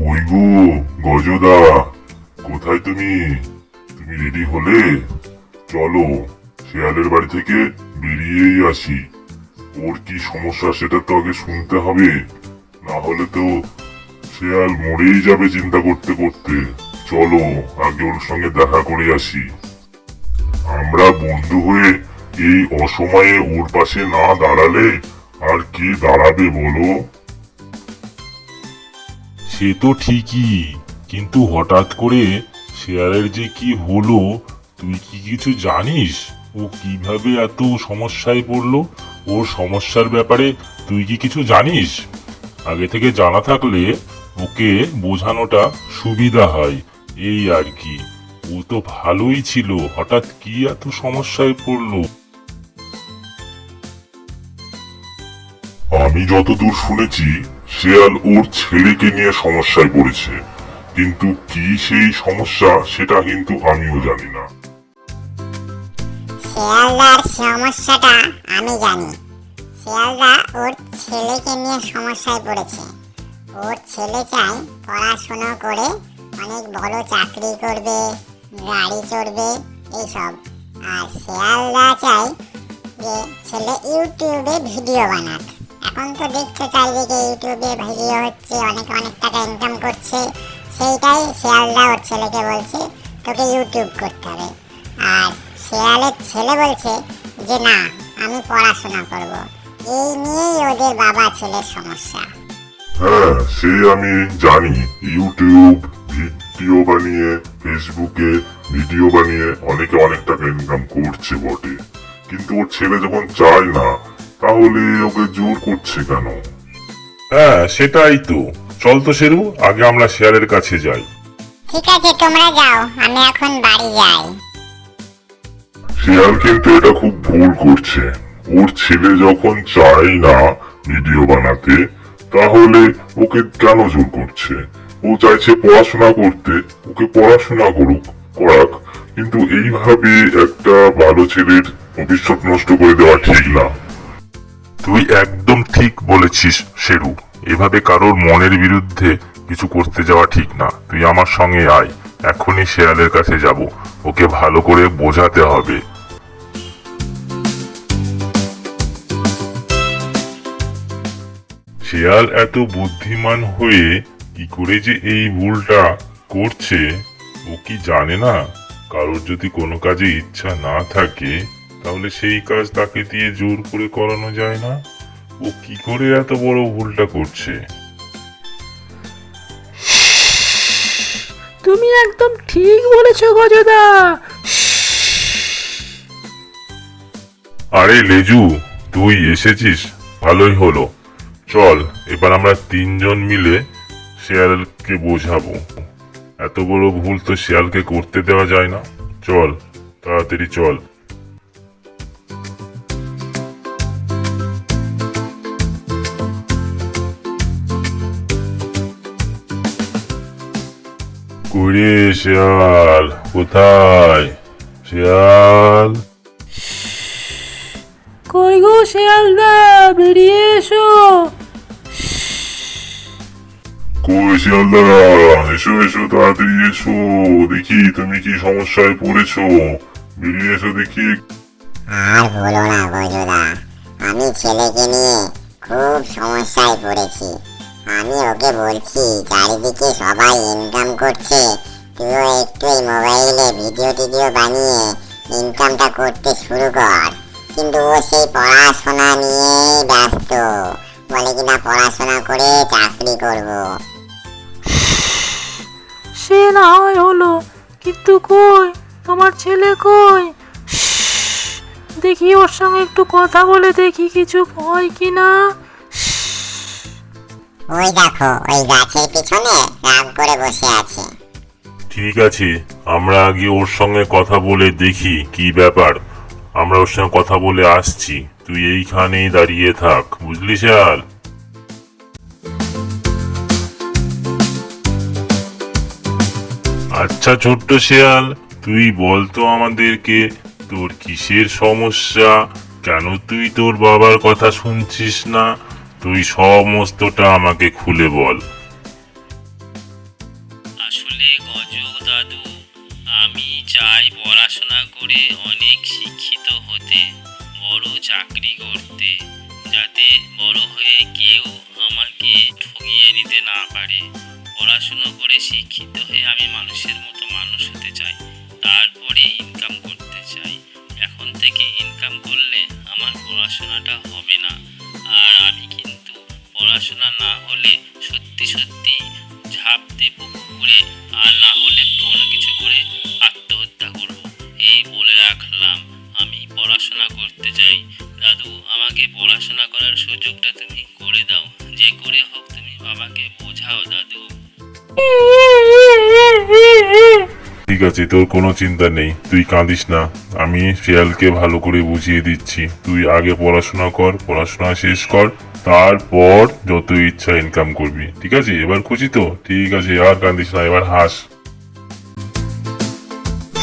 কই গজদা? কোথায় তুমি? তুমি রেডি হলে চলো শেয়ালের বাড়ি থেকে বেরিয়েই আসি। ওর কি সমস্যা সেটা তো আগে শুনতে হবে। না হলে তো শেয়াল মরেই যাবে চিন্তা করতে করতে। চলো, আগে ওর সঙ্গে দেখা করে আসি। আমরা বন্ধু হয়ে এই অসময়ে ওর পাশে না দাঁড়ালে আর কে দাঁড়াবে বলো? সে তো ঠিকই। কিন্তু হঠাৎ করে শেয়ারের যে কি হলো, তুই কি কিছু জানিস? ও কীভাবে এত সমস্যায় পড়ল? ওর সমস্যার ব্যাপারে তুই কি কিছু জানিস? আগে থেকে জানা থাকলে ওকে বোঝানোটা সুবিধা হয়, এই আর কি। ও তো ভালোই ছিল, হঠাৎ কি এত সমস্যায় পড়ল? আমি যতদূর শুনেছি শেয়াল ওর ছেলেকে নিয়ে সমস্যায় পড়েছে। কিন্তু কি সেই সমস্যা, সেটা কিন্তু আমিও জানি না। শিয়ালদার সমস্যাটা আমি জানি। শিয়ালদা ওর ছেলেকে নিয়ে সমস্যায় পড়েছে। ওর ছেলে চায় পড়াশুনো করে অনেক বড় চাকরি করবে, গাড়ি চড়বে, এইসব। আর শিয়ালদা চায় যে ছেলে ইউটিউবে ভিডিও বানাক। এখন তো দেখছে চারিদিকে ইউটিউবে ভিডিও হচ্ছে, অনেক অনেক টাকা ইনকাম করছে। সেইটাই শিয়ালদা ওর ছেলেকে বলছে, তোকে ইউটিউব করতে হবে। আর শেয়ালের ছেলে বলছে যে, না, আমি পড়াশোনা করব। এই নিয়েই ওদের বাবা ছেলের সমস্যা। হ্যাঁ সে আমি জানি। ইউটিউব ভিডিও বানিয়ে ফেসবুকে ভিডিও বানিয়ে অনেকে অনেক টাকা ইনকাম করছে বটে। কিন্তু ওর ছেলে যখন চায় না তাহলে ওকে জোর করছে কেন? হ্যাঁ সেটাই তো। চল তো শেরু আগে আমরা শেয়ালের কাছে যাই। ঠিক আছে তোমরা যাও আমি এখন বাড়ি যাই। শিয়াল কিন্তু এটা খুব ভুল করছে। ওর ছেলে যখন চায় না ভিডিও বানাতে তাহলে ওকে কেন জোর করছে? ও চাইছে পড়াশোনা করতে ওকে পড়াশোনা করুক করাক। কিন্তু এইভাবে একটা ভালো ছেলের ভবিষ্যৎ নষ্ট করে দেওয়া ঠিক না। তুই একদম ঠিক বলেছিস, শেরু। এভাবে কারোর মনের বিরুদ্ধে কিছু করতে যাওয়া ঠিক না। তুই আমার সঙ্গে আয়, এখনই শেয়ালের কাছে যাব। ওকে ভালো করে বোঝাতে হবে। শেয়াল এত বুদ্ধিমান হয়ে কি করে যে এই ভুলটা করছে, ও কি জানে না? কারোর যদি কোনো কাজে ইচ্ছা না থাকে তাহলে সেই কাজ তাকে দিয়ে জোর করে করানো যায় না? ও কি করে এত বড় ভুলটা করছে? তুমি একদম ঠিক বলেছ গজদা আরে লেজু তুই এসেছিস? ভালোই হলো। চল এবার আমরা তিনজন মিলে শেয়ালকে বোঝাবো। এত বড় ভুল তো শেয়ালকে করতে দেওয়া যায় না। চল তাড়াতাড়ি চল। কুড়ে শেয়াল কোথায়? শেয়াল? কই গো শেয়ালদা বেরিয়ে এসো। কই শিয়ালদা? এসো এসো তাড়াতাড়ি এসো। দেখি তুমি কি সমস্যায় পড়েছো। বেরিয়ে এসো দেখি। আর বলো না গজদা আমি ছেলেকে নিয়ে খুব সমস্যায় পড়েছি। আমি ওকে বলছি, চারিদিকে সবাই ইনকাম করছে। তুইও একটু এই মোবাইলে ভিডিও টিডিও বানিয়ে ইনকামটা করতে শুরু কর। কিন্তু ও সেই পড়াশোনা নিয়েই ব্যস্ত। বলে কিনা পড়াশোনা করে চাকরি করব। সে না হয় হলো, কিন্তু কই? তোমার ছেলে কই? দেখি ওর সঙ্গে একটু কথা বলে দেখি কিছু হয় কি না ওই দেখো, ওই গাছের পিছনে রাগ করে বসে আছে। ঠিক আছে, আমরা আগে ওর সঙ্গে কথা বলে দেখি কি ব্যাপার। আমরা ওর সঙ্গে কথা বলে আসছি, তুই এইখানেই দাঁড়িয়ে থাক, বুঝলি শেয়াল? আচ্ছা ছোট্ট শেয়াল, তুই বল তো আমাদেরকে, তোর কিসের সমস্যা? কেন তুই তোর বাবার কথা শুনছিস না? তুই সমস্তটা আমাকে খুলে বল। আসলে গজক দাদু, আমি চাই পড়াশোনা করে অনেক শিক্ষিত হতে, বড় চাকরি করতে। ঠিক আছে, তোর কোনো চিন্তা নেই। তুই কাঁদিস না। আমি শিয়ালকে ভালো করে বুঝিয়ে দিচ্ছি। তুই আগে পড়াশোনা কর, পড়াশোনা শেষ কর, তারপর যত ইচ্ছা ইনকাম করবি। ঠিক আছে? এবার খুশি তো? ঠিক আছে, আর কান্দিস না, এবার হাস।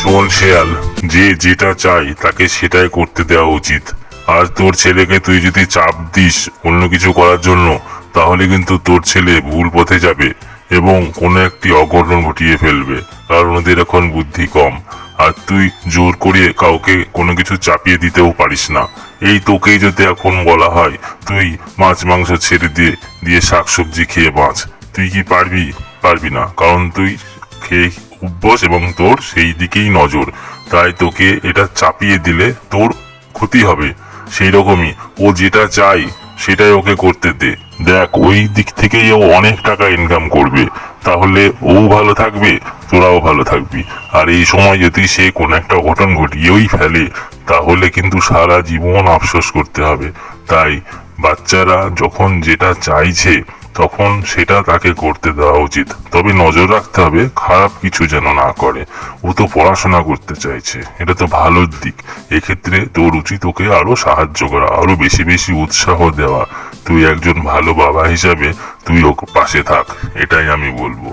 শোন শেয়াল, যে যেটা চাই তাকে সেটাই করতে দেওয়া উচিত। আর তোর ছেলেকে তুই যদি চাপ দিস অন্য কিছু করার জন্য, তাহলে কিন্তু তোর ছেলে ভুল পথে যাবে। এবং কোনো একটি অঘটন ঘটিয়ে ফেলবে। কারণ ওদের এখন বুদ্ধি কম। আর তুই জোর করে কাউকে কোনো কিছু চাপিয়ে দিতেও পারিস না। এই তোকেই যদি এখন বলা হয়, তুই মাছ, মাংস ছেড়ে দিয়ে দিয়ে শাকসবজি খেয়ে বাঁচ। তুই কি পারবি? পারবি না। কারণ তুই খেয়ে অভ্যস এবং তোর সেই দিকেই নজর। তাই তোকে এটা চাপিয়ে দিলে তোর ক্ষতি হবে। সেই রকমই ও যেটা চাই সেটাই ওকে করতে দে। দেখ, ওই দিক থেকেই ও অনেক টাকা ইনকাম করবে। তাহলে ও ভালো থাকবে, তোরাও ভালো থাকবি। আর এই সময় যদি সে কোনো একটা ঘটন ঘটিয়েই ফেলে, তাহলে কিন্তু সারা জীবন আফসোস করতে হবে। তাই বাচ্চারা যখন যেটা চাইছে তখন সেটা তাকে করতে দেওয়া উচিত। তবে নজর রাখতে হবে, খারাপ কিছু যেন না করে। ও তো পড়াশোনা করতে চাইছে। এটা তো ভালোর দিক। এক্ষেত্রে তোর উচিত ওকে আরও সাহায্য করা, আরও বেশি বেশি উৎসাহ দেওয়া। তুই একজন ভালো বাবা হিসাবে তুই ওকে পাশে থাক, এটাই আমি বলব।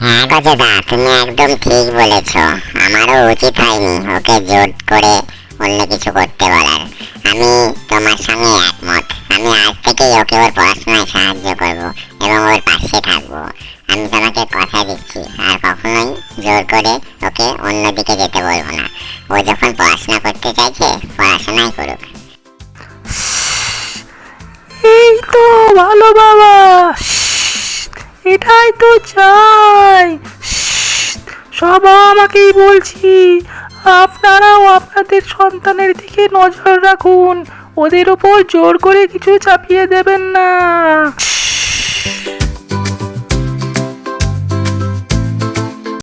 হ্যাঁ তুমি একদম ঠিক বলেছ। আমারও উচিত হয়নি ওকে করে অন্য কিছু করতে বলার। আমি তোমার সঙ্গে একমত। আমি আজ থেকেই ওকে ওর পড়াশোনায় সাহায্য করব এবং ওর পাশে থাকব। আমি তোমাকে কথা দিচ্ছি, আর কখনোই জোর করে ওকে অন্যদিকে যেতে বলব না। ও যখন পড়াশোনা করতে চাইছে, পড়াশোনাই করুক। এই তো ভালো বাবা। এটাই তো চাই। সব আমাকেই বলছি, আপনারাও আপনাদের সন্তানের দিকে নজর রাখুন। ওদের উপর জোর করে কিছু চাপিয়ে দেবেন না।